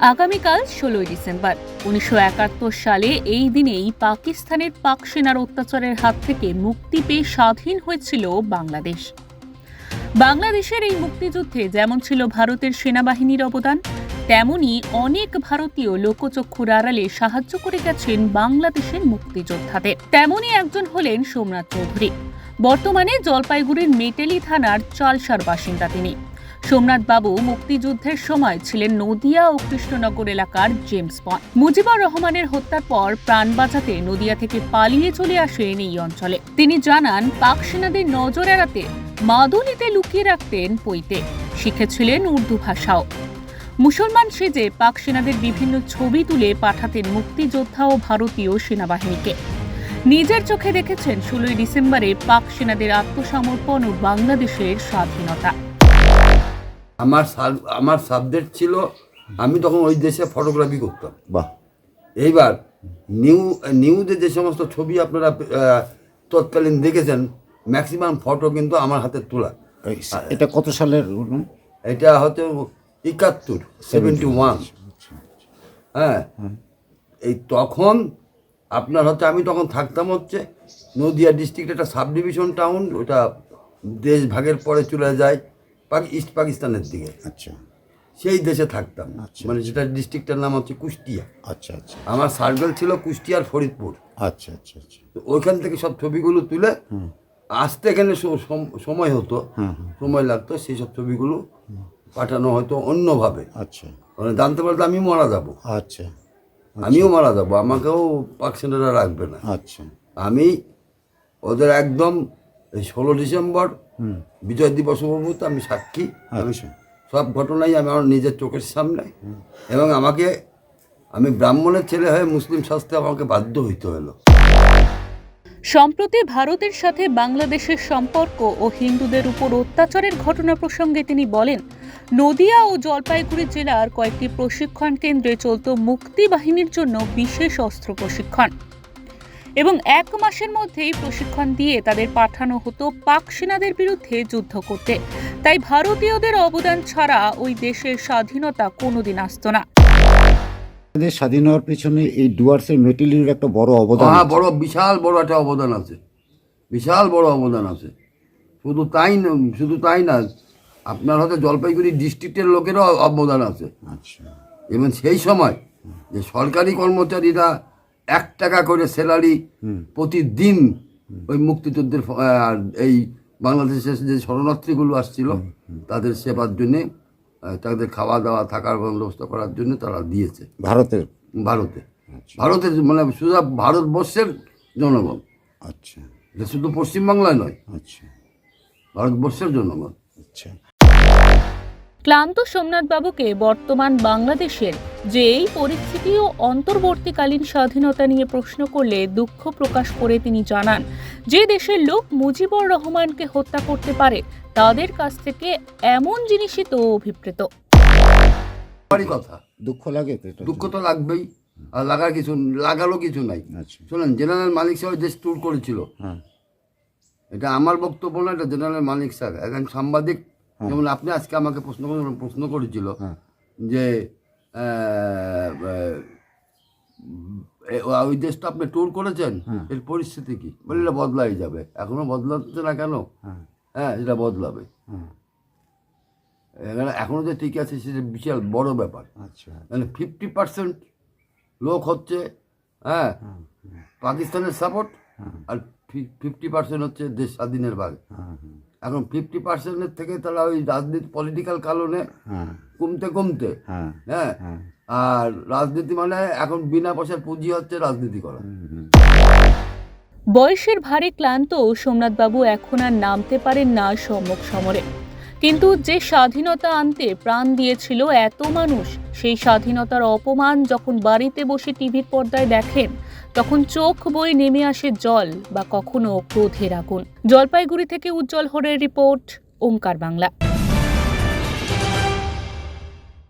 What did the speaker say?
আগামীকাল ষোলোই ডিসেম্বর। উনিশশো একাত্তর সালে এই দিনেই পাকিস্তানের পাক সেনার অত্যাচারের হাত থেকে মুক্তি পেয়ে স্বাধীন হয়েছিল বাংলাদেশ। বাংলাদেশের এই মুক্তিযুদ্ধে যেমন ছিল ভারতের সেনাবাহিনীর অবদান, তেমনি অনেক ভারতীয় লোকচক্ষুর আড়ালে সাহায্য করে গেছেন বাংলাদেশের মুক্তিযোদ্ধাদের। তেমনি একজন হলেন সোমনাথ চৌধুরী। বর্তমানে জলপাইগুড়ির মেটেলি থানার চালসার বাসিন্দা তিনি। সোমনাথ বাবু মুক্তিযুদ্ধের সময় ছিলেন নদিয়া ও কৃষ্ণনগর এলাকার জেমস পয়েন্ট মুজিবুর রহমানের হত্যার পর প্রাণ বাঁচাতে নদিয়া থেকে পালিয়ে চলে আসেন এই অঞ্চলে। তিনি জানান, পাক সেনাদের নজর এড়াতে, মাদুলিতে লুকিয়ে রাখতেন পইতে শিখেছিলেন উর্দু ভাষাও। মুসলমান সেজে পাক সেনাদের বিভিন্ন ছবি তুলে পাঠাতেন মুক্তিযোদ্ধা ও ভারতীয় সেনাবাহিনীকে। নিজের চোখে দেখেছেন ষোলোই ডিসেম্বরে পাক সেনাদের আত্মসমর্পণ ও বাংলাদেশের স্বাধীনতা। আমার সাব- আমার সাবজেক্ট ছিল আমি তখন ওই দেশে ফটোগ্রাফি করতাম। বাহ। এইবার নিউ নিউজে যে সমস্ত ছবি আপনারা তৎকালীন দেখেছেন ম্যাক্সিমাম ফটো কিন্তু আমার হাতে তোলা। এটা কত সালের এটা হয়তো একাত্তর সেভেন্টি ওয়ান হ্যাঁ। এই তখন আপনার হচ্ছে আমি তখন থাকতাম হচ্ছে নদিয়া ডিস্ট্রিক্ট একটা সাব ডিভিশন টাউন ওটা দেশ ভাগের পরে চলে যায়। ইস্ট পাকিস্তানের দিকে। আচ্ছা। সেই দেশে থাকতাম। আচ্ছা, মানে যেটা ডিস্ট্রিক্টের নাম হচ্ছে কুষ্টিয়া। আচ্ছা আচ্ছা। আমার সার্কেল ছিল কুষ্টিয়ার ফরিদপুর। আচ্ছা আচ্ছা আচ্ছা। ওইখান থেকে সব ছবিগুলো তুলে আসতে এখানে সময় হতো। সময় লাগতো সেই সব ছবিগুলো পাঠানো হয়তো অন্যভাবে। আচ্ছা। মানে জানতে পারতো আমি মারা যাব। আচ্ছা। আমিও মারা যাব আমাকেও পাক সেনারা রাখবে না। আচ্ছা। আমি ওদের একদম ষোলো ডিসেম্বর বিজয় দিবস উপভূত আমি সাক্ষী। আমি আচ্ছা সব ঘটনাই আমি আমার নিজের চোখের সামনে। এবং আমাকে আমি ব্রাহ্মণের ছেলে হয়ে মুসলিম শাস্ত্রে আমাকে বাধ্য হইতে হলো সম্প্রতি ভারতের সাথে বাংলাদেশের সম্পর্ক ও হিন্দুদের উপর অত্যাচারের ঘটনা প্রসঙ্গে তিনি বলেন নদিয়া ও জলপাইগুড়ি জেলার কয়েকটি প্রশিক্ষণ কেন্দ্রে চলত মুক্তি বাহিনীর জন্য বিশেষ অস্ত্র প্রশিক্ষণ। এবং এক মাসের মধ্যেই প্রশিক্ষণ দিয়ে তাদের পাঠানো হতো পাক সেনাদের বিরুদ্ধে যুদ্ধ করতে। তাই ভারতীয়দের অবদান ছাড়া ওই দেশের স্বাধীনতা কোনোদিন আসতো না। আমাদের স্বাধীন হওয়ার পেছনে এই ডুয়ার্সের মেটেলির একটা বড় অবদান হ্যাঁ বড় বিশাল বড় একটা অবদান আছে। বিশাল বড় অবদান আছে। শুধু তাই না শুধু তাই না আপনার হয়তো জলপাইগুড়ি ডিস্ট্রিক্টের লোকেরও অবদান আছে। আচ্ছা। এবং সেই সময় যে সরকারি কর্মচারীরা এক টাকা করে স্যালারি প্রতিদিন ওই মুক্তিযুদ্ধের এই বাংলাদেশের যে শরণার্থীগুলো আসছিল তাদের সেবার জন্যে তাদের খাওয়া দাওয়া থাকার বন্দোবস্ত করার জন্য তারা দিয়েছে। ভারতের? ভারতে। আচ্ছা। ভারতের মানে শুধু ভারতবর্ষের জনগণ। আচ্ছা। শুধু পশ্চিমবাংলায় নয়। আচ্ছা। ভারতবর্ষের জনগণ। আচ্ছা। ক্লান্ত সোমনাথবাবুকে বর্তমান বাংলাদেশের যে এই পরিস্থিতি ও অন্তর্বর্তীকালীন স্বাধীনতা নিয়ে প্রশ্ন করলে দুঃখ প্রকাশ করে তিনি জানান যে দেশের লোক মুজিবুর রহমানকে হত্যা করতে পারে তাদের কাছ থেকে এমন জিনিসই তো অভিপ্রেত। কথা। দুঃখ লাগে দুঃখ তো। লাগবেই। আর লাগার কিছু লাগারও কিছু নাই। আচ্ছা। শোনেন জেনারেল মালিক সাহেব যে ট্যুর করেছিল। হ্যাঁ। এটা আমার বক্তব্য না এটা জেনারেল মালিক স্যার। একজন সাংবাদিক যেমন আপনি আজকে আমাকে প্রশ্ন প্রশ্ন করেছিল হ্যাঁ। যে ওই দেশটা আপনি ট্যুর করেছেন হ্যাঁ। এর পরিস্থিতি কি? বললে বদলাই যাবে। এখনও বদলাচ্ছে না কেন? হ্যাঁ। হ্যাঁ এটা বদলাবে। হ্যাঁ। এখানে যে ঠিক আছে সেটা বিশাল বড় ব্যাপার। আচ্ছা। মানে ফিফটি পার্সেন্ট লোক হচ্ছে হ্যাঁ পাকিস্তানের সাপোর্ট আর ফিফটি পার্সেন্ট হচ্ছে দেশ স্বাধীনের ভাগ। এখন ফিফটি পার্সেন্টের থেকে তারা ওই রাজনীতি পলিটিক্যাল কারণে হ্যাঁ। কমতে কমতে। হ্যাঁ হ্যাঁ। হ্যাঁ। আর রাজনীতি মানে এখন বিনা পয়সার পুঁজি হচ্ছে রাজনীতি করা। বয়সের ভারে ক্লান্ত সোমনাথবাবু এখন আর নামতে পারেন না সম্মুখ সমরে। কিন্তু যে স্বাধীনতা আনতে প্রাণ দিয়েছিল এত মানুষ সেই স্বাধীনতার অপমান যখন বাড়িতে বসে টিভির পর্দায় দেখেন তখন চোখ বই নেমে আসে জল বা কখনো ক্রোধের আগুন। জলপাইগুড়ি থেকে উজ্জ্বল হরের রিপোর্ট ওঙ্কার বাংলা।